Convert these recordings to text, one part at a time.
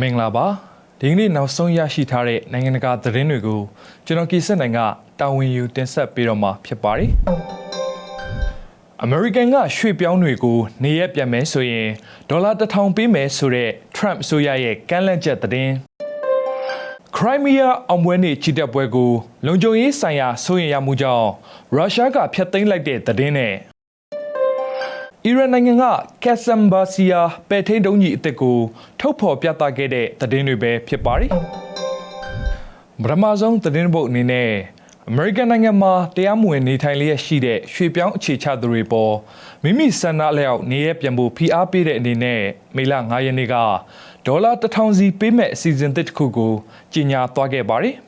မင်္ဂလာပါဒီကနေ့နောက်ဆုံးရရှိထားတဲ့နိုင်ငံတကာသတင်းတွေကိုကျွန်တော်ကီဆက်နိုင်ကတာဝန်ယူတင်ဆက်ပေးတော့မှာဖြစ်ပါတယ်အမေရိကန်ကရွှေ့ပြောင်းတွေကိုနေရက်ပြန်မယ်ဆိုရင်ဒေါ်လာတစ်ထောင်ပေးမယ်ဆိုတဲ့ Trump အစိုးရရဲ့ကမ်းလှမ်းချက်သတင်း Crimea အောင်ပွဲနေ့ချီတက်ပွဲကိုလုံခြုံရေးဆိုင်ရာစိုးရိမ်ရမှုကြောင့်ရုရှားကဖျက်သိမ်းလိုက်တဲ့သတင်းနဲ့ အီရန်နိုင်ငံကကက်ဆမ်ဘာစီယာပဲ့ထိန်တုံးကြီးအစ်စ်ကိုထုတ်ဖော်ပြသခဲ့တဲ့သတင်းတွေပဲဖြစ်ပါတယ်။ပထမဆုံးသတင်းပုတ်အနေနဲ့အမေရိကန်နိုင်ငံမှာတရားမဝင်နေထိုင်လျက်ရှိတဲ့ရွှေပြောင်းအခြေချသူတွေပေါ်မိမိဆန္ဒလျောက်နေရပြန်ဖို့ဖိအားပေးတဲ့အနေနဲ့မေလ9ရက်နေ့ကဒေါ်လာ1000စီပေးမဲ့အစီအစဉ်တစ်ခုကိုကြီးညာသွားခဲ့ပါတယ်။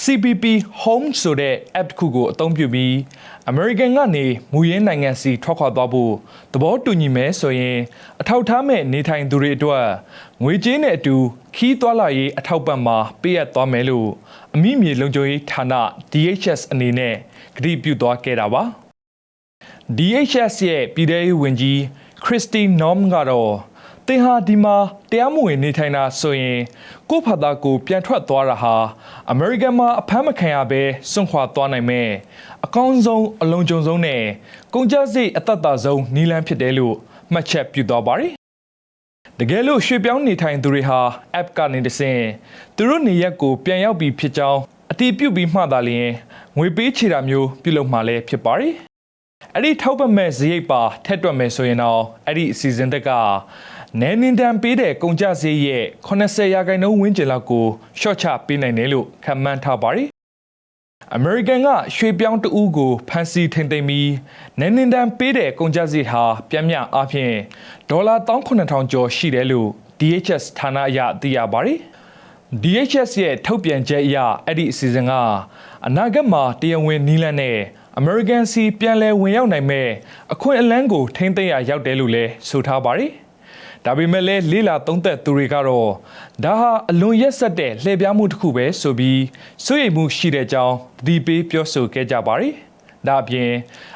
CPP Home ဆိုတဲ့ app တစ်ခုကိုအသုံးပြုပြီး American ကနေမူရင်းနိုင်ငံစီထွက်ခွာသွားဖို့သဘောတူညီမယ်ဆိုရင် အထောက်ထားမဲ့နေထိုင်သူတွေအတွက်ငွေကြေးနဲ့အတူခီးသွွာလာရေးအထောက်ပံ့မှာပေးအပ်သွားမယ်လို့အမိမြေလုံခြုံရေးဌာန DHS အနေနဲ့ကတိပြုသွားခဲ့တာပါ DHS ရဲ့ပြည်ထောင်စုဝန်ကြီး Christy Norm ကတော့ တင်ဟာဒီမှာတရားမဝင်နေထိုင်တာဆိုရင်ကိုယ့်ဖာသာကိုပြန်ထွက်သွားတာဟာအမေရိကန်မှာအဖမ်းမခံရဘဲစွန့်ခွာသွားနိုင်မဲ့အကောင်းဆုံးအလုံးကျုံဆုံးနဲ့ကုန်ကျစရိတ်အသက်သာဆုံးနီလန်းဖြစ်တယ်လို့မှတ်ချက်ပြုသွားပါတယ်တကယ်လို့ရွှေပြောင်းနေထိုင်သူတွေဟာ app ကနေတဆင့်သူတို့နေရက်ကိုပြန်ရောက်ပြီးဖြစ်ကြောင်းအတည်ပြုပြီးမှသာလျှင်ငွေပေးချေတာမျိုးပြုလုပ်မှလည်းဖြစ်ပါတယ်အဲ့ဒီထောက်ပံ့မဲ့ဇရိတ်ပါထက်တွက်မယ်ဆိုရင်တော့အဲ့ဒီအစီအစဉ်တက်က နဲနင်းတန်ပေးတဲ့ကုန်ကြစရိတ်ရဲ့80ရာခိုင်နှုန်းဝန်းကျင်လောက်ကိုရှော့ချပေးနိုင်တယ်လို့ခန့်မှန်းထားပါတယ်။ American ကရွှေပြောင်းတဦးကိုဖမ်းဆီးထိန်သိမ်းပြီးနဲနင်းတန်ပေးတဲ့ကုန်ကြစရိတ်ဟာပြန်မြအားဖြင့်ဒေါ်လာ19000ကျော်ရှိတယ်လို့ DHS ဌာနအရသိရပါတယ်။ DHS ရဲ့ထုတ်ပြန်ချက်အရအဲ့ဒီအစီအစဉ်ကအနာဂတ်မှာတရားဝင်နီးလန်းနဲ့ American စီပြန်လည်ဝင်ရောက်နိုင်မဲ့အခွင့်အလမ်းကိုထိမ့်သိမ်းရရောက်တယ်လို့လည်းဆိုထားပါတယ်။ ဒါပေမဲ့လည်းလေးလာသုံးသက်သူတွေကတော့ဒါဟာအလွန်ရက်ဆက်တဲ့လှည့်ပြားမှုတစ်ခုပဲဆိုပြီးစိုးရိမ်မှုရှိတဲ့အကြောင်းသတိပေးပြောဆိုခဲ့ကြပါတယ်။ဒါအပြင်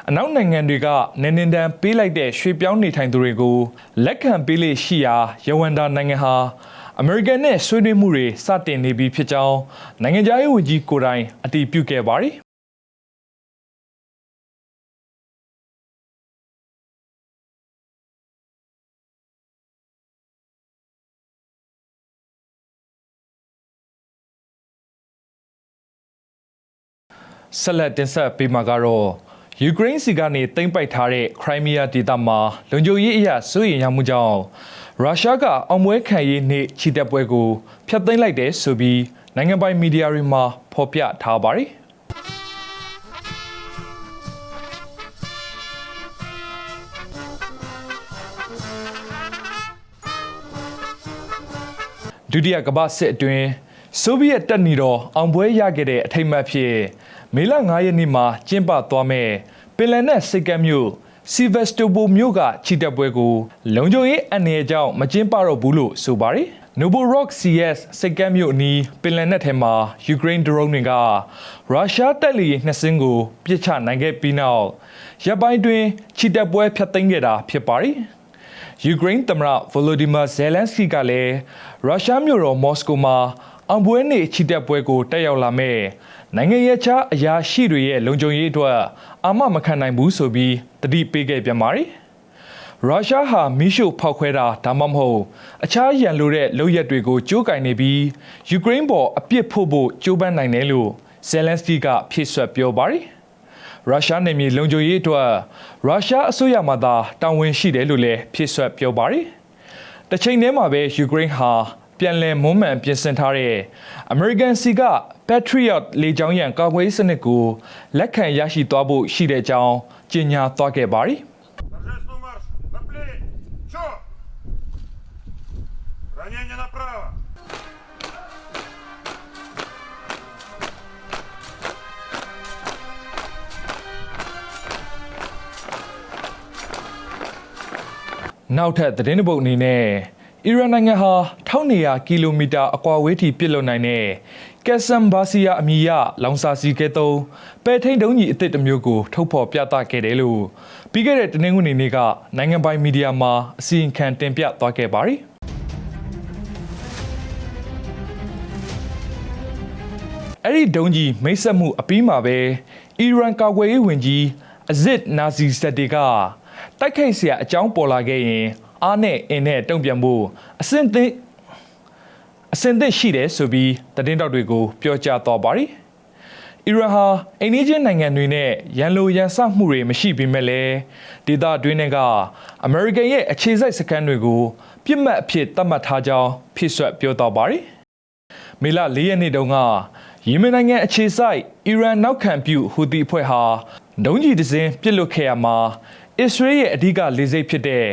အနောက်နိုင်ငံတွေကနင်းနင်းတန်းပေးလိုက်တဲ့ရွှေပြောင်းနေထိုင်သူတွေကိုလက်ခံပေးလေရှိရာရဝန္တာနိုင်ငံဟာအမေရိကန်နဲ့ဆွေးနွေးမှုတွေစတင်နေပြီဖြစ်ကြောင်းနိုင်ငံခြားရေးဝန်ကြီးကိုတိုင်အတည်ပြုခဲ့ပါတယ်။ ဆက်လက်တင်ဆက်ပေးမှာကတော့ယူကရိန်းစီကနေသိမ်းပိုက်ထားတဲ့ခရိုင်းမီးယားဒေသမှာလုံခြုံရေးအရာစိုးရိမ်ရမှုကြောင့်ရုရှားကအောင်ပွဲခံရေးနေ့ချီတက်ပွဲကိုဖျက်သိမ်းလိုက်တဲ့ဆိုပြီးနိုင်ငံပိုင်မီဒီယာတွေမှာဖော်ပြထားပါတယ်ဒုတိယကမ္ဘာစစ်အတွင်းဆိုဗီယက်တပ်နေတော်အောင်ပွဲရခဲ့တဲ့အထိမ်းအမှတ်ဖြစ် မေလ9ရက်နေ့မှာကျင်းပသွားမဲ့ပင်လယ်နက်စိတ်ကမ်းမြို့စီဗက်စတိုပိုမြို့ကချီတက်ပွဲကိုလုံခြုံရေးအန္တရာယ်ကြောင့်မကျင်းပတော့ဘူးလို့ဆိုပါတယ်။ Novo Rock CS စိတ်ကမ်းမြို့အနီးပင်လယ်နက်ထဲမှာယူကရိန်းဒရုန်းတွေကရုရှားတပ်လီနှစ်စင်းကိုပစ်ချနိုင်ခဲ့ပြီးနောက်ရပ်ပိုင်းတွင်ချီတက်ပွဲဖျက်သိမ်းခဲ့တာဖြစ်ပါတယ်။ယူကရိန်းသမ္မတဗိုလိုဒီမာဇယ်လန်စကီကလည်းရုရှားမြို့တော်မော်စကိုမှာအောင်ပွဲနေ့ချီတက်ပွဲကိုတက်ရောက်လာမဲ့ နိုင်ငံရေးခြားအရာရှိတွေရဲ့လုံခြုံရေးအတွက်အာမမခံနိုင်ဘူးဆိုပြီးတတိပေးခဲ့ပြန်ပါတယ်။ရုရှားဟာမီးရှို့ဖောက်ခွဲတာဒါမှမဟုတ်အခြားရန်လိုတဲ့လုပ်ရက်တွေကိုကြိုးကင်နေပြီးယူကရိန်းပေါ်အပြစ်ဖို့ဖို့ကြိုးပမ်းနိုင်တယ်လို့ဇယ်လန်စကီကဖြည့်ဆွတ်ပြောပါတယ်။ရုရှားနယ်မြေလုံခြုံရေးအတွက်ရုရှားအစိုးရမှသာတာဝန်ရှိတယ်လို့လည်းဖြည့်ဆွတ်ပြောပါတယ်။တစ်ချိန်တည်းမှာပဲယူကရိန်းဟာ ပြန်လည်မွမ်းမံပြင်ဆင်ထားတဲ့ American စီက Patriot လေကြောင်းရန်ကာကွယ်စနစ်ကိုလက်ခံရရှိသွားဖို့ရှိတဲ့အကြောင်းကြေညာသွားခဲ့ပါတယ်။ Торжественный марш! На плей! Чё? Ранение направо! နောက်ထပ်သတင်းတစ်ပုဒ်အနေနဲ့ အီရန်နိုင်ငံဟာ1200ကီလိုမီတာအကွာဝေးထိပြစ်လွတ်နိုင်တဲ့ကက်ဆမ်ဘာစီယာအမည်ရလောင်စာစီကဲသုံးပဲထိန်ဒုံကြီးအစ်စ်တမျိုးကိုထုတ်ဖော်ပြသခဲ့တယ်လို့ပြီးခဲ့တဲ့တနင်္ဂနွေနေ့ကနိုင်ငံပိုင်မီဒီယာမှာအစီရင်ခံတင်ပြသွားခဲ့ပါတယ်အဲ့ဒီဒုံကြီးမိတ်ဆက်မှုအပြီးမှာပဲအီရန်ကာကွယ်ရေးဝန်ကြီးအဇစ်နာဇီဇက်တေကတိုက်ခိုက်စရာအကြောင်းပေါ်လာခဲ့ရင် အားနဲ့အင်းနဲ့တုံ့ပြန်ဖို့အစင်သင့်အစင်သင့်ရှိတယ်ဆိုပြီးသတင်းတောက်တွေကိုပြောကြားသွားပါတယ်အီရန်ဟာအိန္ဒိချင်းနိုင်ငံတွေနဲ့ရန်လိုရန်စမှုတွေမရှိပေမဲ့လည်းဒေသတွင်းကအမေရိကန်ရဲ့အခြေစိုက်စခန်းတွေကိုပြစ်မှတ်အဖြစ်သတ်မှတ်ထားကြောင်းဖြစ်ဆွတ်ပြောသွားပါတယ်မေလ၄ရက်နေ့တုန်းကယီမင်နိုင်ငံအခြေစိုက်အီရန်နောက်ခံပြုဟူသီအဖွဲ့ဟာဒုံးကျည်တစ်စင်းပစ်လွတ်ခဲ့ရမှာအစ္စရေးရဲ့အဓိကလေဆိပ်ဖြစ်တဲ့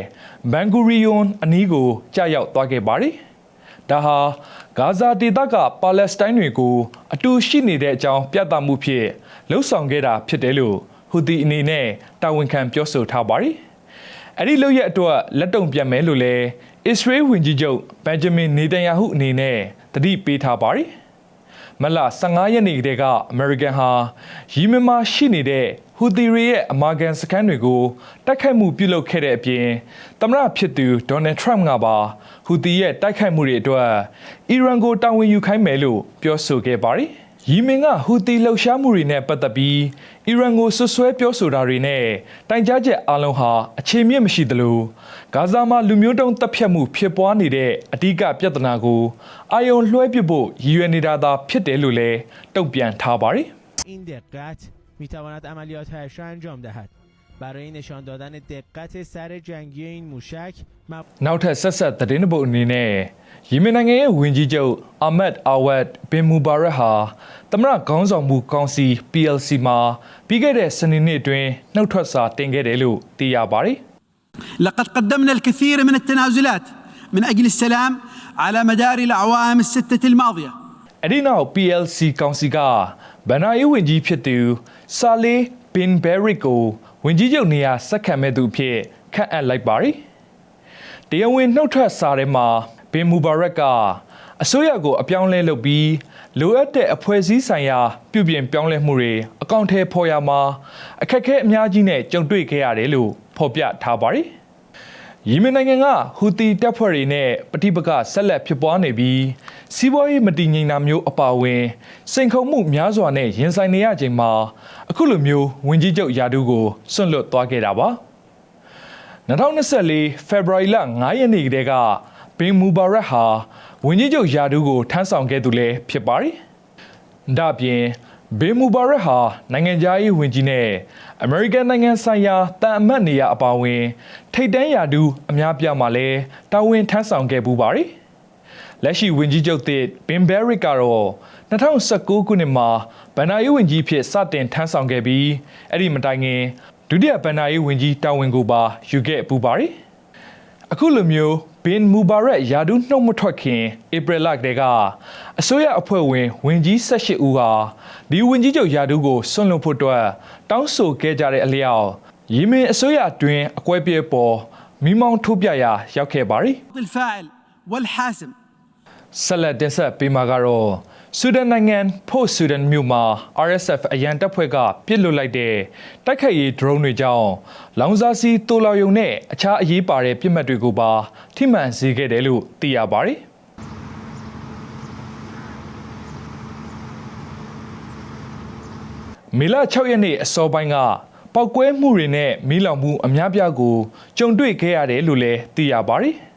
ဘန်ဂူရီယွန်အနီးကိုကြာရောက်သွားခဲ့ပါတယ်။ဒါဟာဂါဇာဒေသကပါလက်စတိုင်းတွေကိုအတူရှိနေတဲ့အကြောင်းပြသမှုဖြစ်လှုပ်ဆောင်ခဲ့တာဖြစ်တယ်လို့ဟူသီအနေနဲ့တာဝန်ခံပြောဆိုထားပါတယ်။အဲ့ဒီလုပ်ရက်အတွက်လက်တုံပြန်မယ်လို့လည်းအစ္စရေးဝန်ကြီးချုပ်ဘန်ဂျမင်နေတန်ယာဟုအနေနဲ့တတိပေးထားပါတယ်။ မလ15ရက်နေ့ကတည်းကအမေရိကန်ဟာယီမင်မှာရှိနေတဲ့ဟူသီရီရဲ့အမာကန်စခန်းတွေကိုတိုက်ခိုက်မှုပြုလုပ်ခဲ့တဲ့အပြင်သမ္မတဖြစ်သူဒေါ်နယ်ထရမ့်ကပါဟူသီရဲ့တိုက်ခိုက်မှုတွေအတွက်အီရန်ကိုတာဝန်ယူခိုင်းမယ်လို့ပြောဆိုခဲ့ပါတယ်။ ယီမင်ကဟူသီလှုပ်ရှားမှုတွေနဲ့ပတ်သက်ပြီးအီရန်ကိုဆွဆွဲပြောဆိုတာတွေနဲ့တိုင်ကြားချက်အလုံးဟာအခြေမြင့်မရှိသလိုဂါဇာမှာလူမျိုးတုံးတပ်ဖြတ်မှုဖြစ်ပွားနေတဲ့အဓိကပြဿနာကိုအာယုံလွှဲပစ်ဖို့ရည်ရွယ်နေတာသာဖြစ်တယ်လို့လည်းတုံ့ပြန်ထားပါတယ် این دقت می تواند عملیاتش را انجام دهد برای نشان دادن دقت سر جنگی این موشک مب- ။နောက်ထပ်ဆက်ဆက်သတင်းတစ်ပုဒ်အနေနဲ့ယီမင်နိုင်ငံရဲ့ဝန်ကြီးချုပ်အာမတ်အာဝတ်ဘင်မူဘာရက်ဟာသမရခေါင်းဆောင်မှုကောင်စီ PLC မှာပြီးခဲ့တဲ့စနေနေ့အတွင်းနှုတ်ထွက်စာတင်ခဲ့တယ်လို့သိရပါတယ်။ لقد قدمنا الكثير من التنازلات من اجل السلام على مدار الاعوام السته الماضيه အဲ့ဒီနောက် PLC ကောင်စီကဗန်နာရေးဝန်ကြီးဖြစ်သူဆာလီဘင်ဘယ်ရစ်ကို ဝန်ကြီးချုပ်နေရာဆက်ခံမဲ့သူအဖြစ်ခန့်အပ်လိုက်ပါတယ်။တရားဝင်နှုတ်ထွက်စာထဲမှာဘင်မူဘာရက်ကအစိုးရကိုအပြောင်းလဲလုပ်ပြီးလိုအပ်တဲ့အဖွဲ့အစည်းဆိုင်ရာပြုပြင်ပြောင်းလဲမှုတွေအကောင့်ထဲပေါ်ရမှာအခက်အခဲအများကြီးနဲ့ကြုံတွေ့ခဲ့ရတယ်လို့ဖော်ပြထားပါတယ်။ယီမင်နိုင်ငံကဟူသီတပ်ဖွဲ့တွေနဲ့ပဋိပက္ခဆက်လက်ဖြစ်ပွားနေပြီး စီးပွားရေးမတည်ငြိမ်တာမျိုးအပါအဝင်စိန်ခုံမှုများစွာနဲ့ရင်ဆိုင်နေရချိန်မှာအခုလိုမျိုးဝင်ကြီးချုပ်ယာဒူးကိုစွန့်လွတ်သွားခဲ့တာပါ2024ဖေဖော်ဝါရီလ9ရက်နေ့ကတည်းကဘင်မူဘာရက်ဟာဝင်ကြီးချုပ်ယာဒူးကိုထမ်းဆောင်ခဲ့သူလည်းဖြစ်ပါတယ်ဒါ့အပြင်ဘေမူဘာရက်ဟာနိုင်ငံသားရေးဝန်ကြီးနဲ့အမေရိကန်နိုင်ငံဆိုင်ရာတန်အမတ်နေရာအပါအဝင် ထိပ်တန်းရာထူးအများပြားမှာလည်းတာဝန်ထမ်းဆောင်ခဲ့ပူပါတယ်။ လက်ရှိဝန်ကြီးချုပ်သစ်ဘင်ဘဲရစ်ကတော့2019ခုနှစ်မှာဗန်နာယီဝန်ကြီးဖြစ်စတင်ထမ်းဆောင်ခဲ့ပြီးအဲ့ဒီမတိုင်ခင်ဒုတိယဗန်နာယီဝန်ကြီးတာဝန်ကိုပါယူခဲ့ပူပါရီအခုလိုမျိုးဘင်မူဘာရက်ယာဒူးနှုတ်မထွက်ခင်ဧပြီလတည်းကအစိုးရအဖွဲ့ဝင်ဝင်ကြီး18ဦးဟာဒီဝင်ကြီးချုပ်ယာဒူးကိုဆွန့်လွတ်ဖို့အတွက်တောင်းဆိုခဲ့ကြတဲ့အလျောက်ရီမင်အစိုးရအတွင်းအကွဲပြဲပေါ်မိမောင်းထုတ်ပြရာရောက်ခဲ့ပါရီ။ ဆက်လက်တင်ဆက်ပေးမှာကတော့ဆူဒန်နိုင်ငံဖို့ဆူဒန်မြို့မှာ RSF အရန်တပ်ဖွဲ့ကပစ်လွတ်လိုက်တဲ့တိုက်ခိုက်ရေး drone တွေကြောင့်လောင်စာစီတိုလာယုံနဲ့အခြားအရေးပါတဲ့ပြစ်မှတ်တွေကိုပါထိမှန်စေခဲ့တယ်လို့သိရပါတယ်။မေလ6ရက်နေ့အစောပိုင်းကပောက်ကွဲမှုတွေနဲ့မီးလောင်မှုအများပြားကိုကြုံတွေ့ခဲ့ရတယ်လို့လည်းသိရပါတယ်။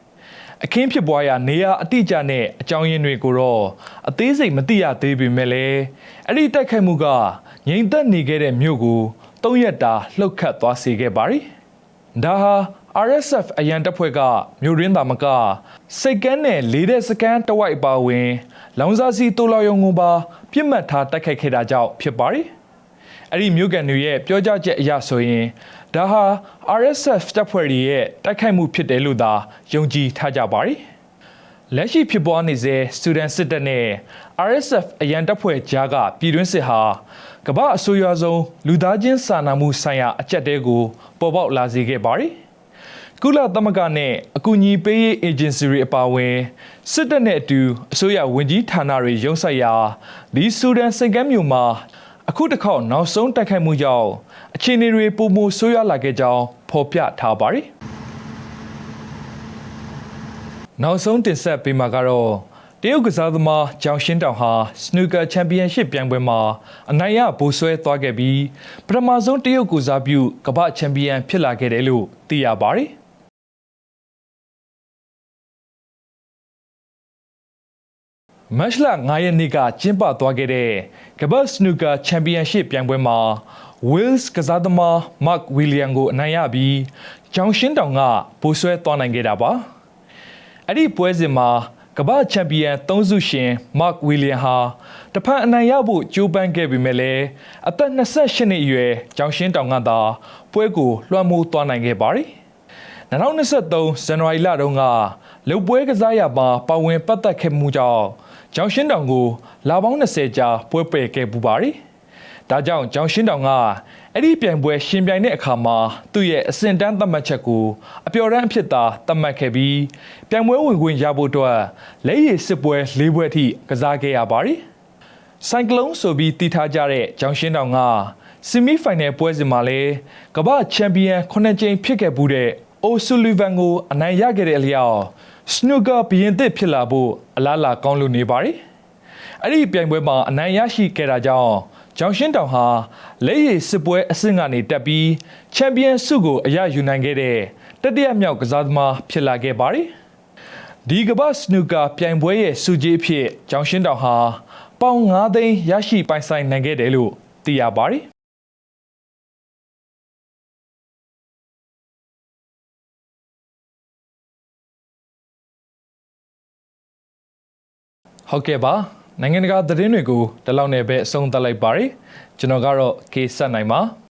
အခင်းဖြစ်ပွားရာနေရာအတိအကျနဲ့အကြောင်းရင်းတွေကိုတော့အသေးစိတ်မသိရသေးပေမဲ့လည်းအဲ့ဒီတိုက်ခိုက်မှုကငြိမ်သက်နေခဲ့တဲ့မြို့ကို၃ရက်တာလှုပ်ခတ်သွားစေခဲ့ပါတယ်။ဒါဟာ RSF အရန်တပ်ဖွဲ့ကမြို့ရင်းသားမကစိတ်ကန်းနဲ့လေးတဲ့စကန်တဝိုက်ပါဝင် လောင်စာစီတိုလာယုံကိုပါပြစ်မှတ်ထားတိုက်ခိုက်ခဲ့တာကြောင့်ဖြစ်ပါတယ်။အဲ့ဒီမြို့ကန်တွေရဲ့ပြောကြားချက်အရဆိုရင် ဒါဟာ RSF တပ်ဖွဲ့တွေရဲ့တိုက်ခိုက်မှုဖြစ်တယ်လို့သာယုံကြည်ထားကြပါတယ်။လက်ရှိဖြစ်ပွားနေစေစတူဒန်စစ်တပ်နဲ့ RSF အရန်တပ်ဖွဲ့ကြားကပြည်တွင်းစစ်ဟာကမ္ဘာအဆိုးရွားဆုံးလူသားချင်းစာနာမှုဆိုင်ရာအကြက်တဲကိုပေါ်ပေါက်လာစေခဲ့ပါတယ်ကုလသမဂ္ဂနဲ့အကူအညီပေးရေးအေဂျင်စီတွေအပါအဝင်စစ်တပ်နဲ့အတူအစိုးရဝန်ကြီးဌာနတွေရုံးဆိုင်ရာဒီဆူဒန်စိတ်ကမ်းမြို့မှာအခုတစ်ခေါက်နောက်ဆုံးတိုက်ခိုက်မှုကြောင့် အခြေအနေတွေပုံမဆိုးရွားလာခဲ့ကြောင်းဖော်ပြထားပါတယ်။နောက်ဆုံးတင်ဆက်ပေးမှာကတော့တရုတ်ကစားသမားဂျောင်ရှင်းတောင်ဟာစနူကာချန်ပီယံရှစ်ပြိုင်ပွဲမှာအနိုင်ရဗိုလ်ဆွဲသွားခဲ့ပြီးပထမဆုံးတရုတ်ကိုစားပြုကမ္ဘာချန်ပီယံဖြစ်လာခဲ့တယ်လို့သိရပါတယ်။မတ်လ9ရက်နေ့ကကျင်းပသွားခဲ့တဲ့ကမ္ဘာစနူကာချန်ပီယံရှစ်ပြိုင်ပွဲမှာ Wales ကစားသမား Mark William ကိုအနိုင်ရပြီးဂျောင်ရှင်းတောင်ကပိုဆွဲသွားနိုင်ခဲ့တာပါအဲ့ဒီပွဲစဉ်မှာကမ္ဘာချန်ပီယံ၃စုရှင် Mark William ဟာတဖန်အနိုင်ရဖို့ကြိုးပမ်းခဲ့ပေမဲ့လည်းအသက်28နှစ်အရွယ်ဂျောင်ရှင်းတောင်ကသာပွဲကိုလွှမ်းမိုးသွားနိုင်ခဲ့ပါတယ်2023ဇန်နဝါရီလတုန်းကလုတ်ပွဲကစားရမှာပါဝင်ပတ်သက်ခဲ့မှုကြောင့်ကျောင်းရှင်းတောင်ကိုလာပေါင်း20ကြာပွဲပယ်ခဲ့ပူပါတယ်။ ဒါကြောင့်ကျောင်းရှင်းတောင်ကအဲ့ဒီပြိုင်ပွဲရှင်ပြိုင်တဲ့အခါမှာသူ့ရဲ့အစင်တန်းသတ်မှတ်ချက်ကိုအပျော်တမ်းအဖြစ်သာသတ်မှတ်ခဲ့ပြီးပြိုင်ပွဲဝင်ခွင့်ရဖို့အတွက်လက်ရည်စစ်ပွဲ၄ပွဲအထိကစားခဲ့ရပါတယ်။ဆိုင်ကလုန်းဆိုပြီးတည်ထားကြတဲ့ဂျောင်ရှင်းတောင်ကဆီမီဖိုင်နယ်ပွဲစဉ်မှာလည်းကမ္ဘာချန်ပီယံ9ကြိမ်ဖြစ်ခဲ့မှုတဲ့အိုဆူလီဗန်ကိုအနိုင်ရခဲ့တဲ့အလျောက်စနူကာဘီရင်သစ်ဖြစ်လာဖို့အလားအလာကောင်းလို့နေပါတယ်။အဲ့ဒီပြိုင်ပွဲမှာအနိုင်ရရှိခဲ့တာကြောင့် ဂျောင်ရှင်းတောင်ဟာလက်ရည်စစ်ပွဲအဆင့်ကနေတက်ပြီးချန်ပီယံဆုကိုအရယူနိုင်ခဲ့တဲ့တတိယမြောက်ကစားသမားဖြစ်လာခဲ့ပါတယ်။ဒီကမ္ဘာစနူကာပြိုင်ပွဲရဲ့စုကြီးအဖြစ်ကျောင်းရှင်းတောင်ဟာပေါင်9သိန်းရရှိပိုင်ဆိုင်နိုင်ခဲ့တယ်လို့သိရပါတယ်။ဟုတ်ကဲ့ပါ နိုင်ငံတကာသတင်းတွေကိုဒီလောက်နဲ့ပဲအဆုံးသတ်လိုက်ပါရစေကျွန်တော်ကတော့ကေဆက်နိုင်ပါ